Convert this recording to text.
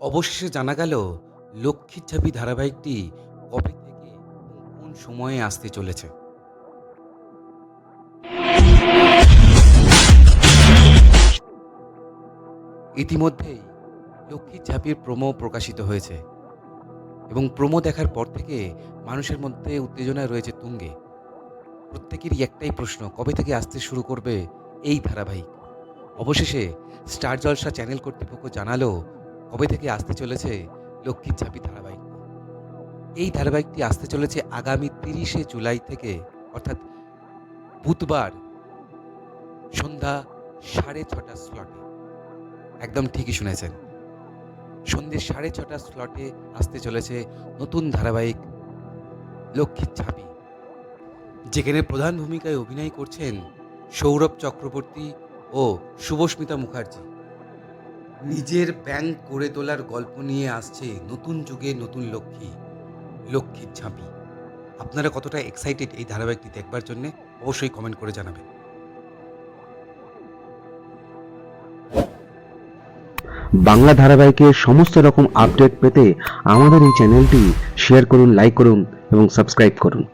অবশেষে জানা গেল, লক্ষ্মীর ঝাঁপি ধারাবাহিকটি কবে থেকে কোন সময়ে আসতে চলেছে। ইতিমধ্যেই লক্ষ্মীর ঝাঁপির প্রোমো প্রকাশিত হয়েছে এবং প্রোমো দেখার পর থেকে মানুষের মধ্যে উত্তেজনা রয়েছে তুঙ্গে। প্রত্যেকেরই একটাই প্রশ্ন, কবে থেকে আসতে শুরু করবে এই ধারাবাহিক? অবশেষে স্টার জলসা চ্যানেল কর্তৃপক্ষ জানালো কবে থেকে আসতে চলেছে লক্ষ্মীর ঝাঁপি ধারাবাহিক? এই ধারাবাহিকটি আসতে চলেছে আগামী তিরিশে জুলাই থেকে, অর্থাৎ বুধবার সন্ধ্যা সাড়ে ছটা স্লটে একদম ঠিকই শুনেছেন। সন্ধ্যে সাড়ে ছটা স্লটে আসতে চলেছে নতুন ধারাবাহিক লক্ষ্মীর ঝাঁপি। যেখানে প্রধান ভূমিকায় অভিনয় করছেন সৌরভ চক্রবর্তী ও শুভস্মিতা মুখার্জি। নিজের ব্যাংক করে তোলার গল্প নিয়ে আসছে নতুন যুগে নতুন লক্ষ্মী, লক্ষ্মীর ঝাঁপি। আপনারা কতটা এক্সাইটেড এই ধারাবাহিকটি দেখবার জন্য অবশ্যই কমেন্ট করে জানাবেন। বাংলা ধারাবাহিকের সমস্ত রকম আপডেট পেতে আমাদের এই চ্যানেলটি শেয়ার করুন লাইক করুন এবং সাবস্ক্রাইব করুন।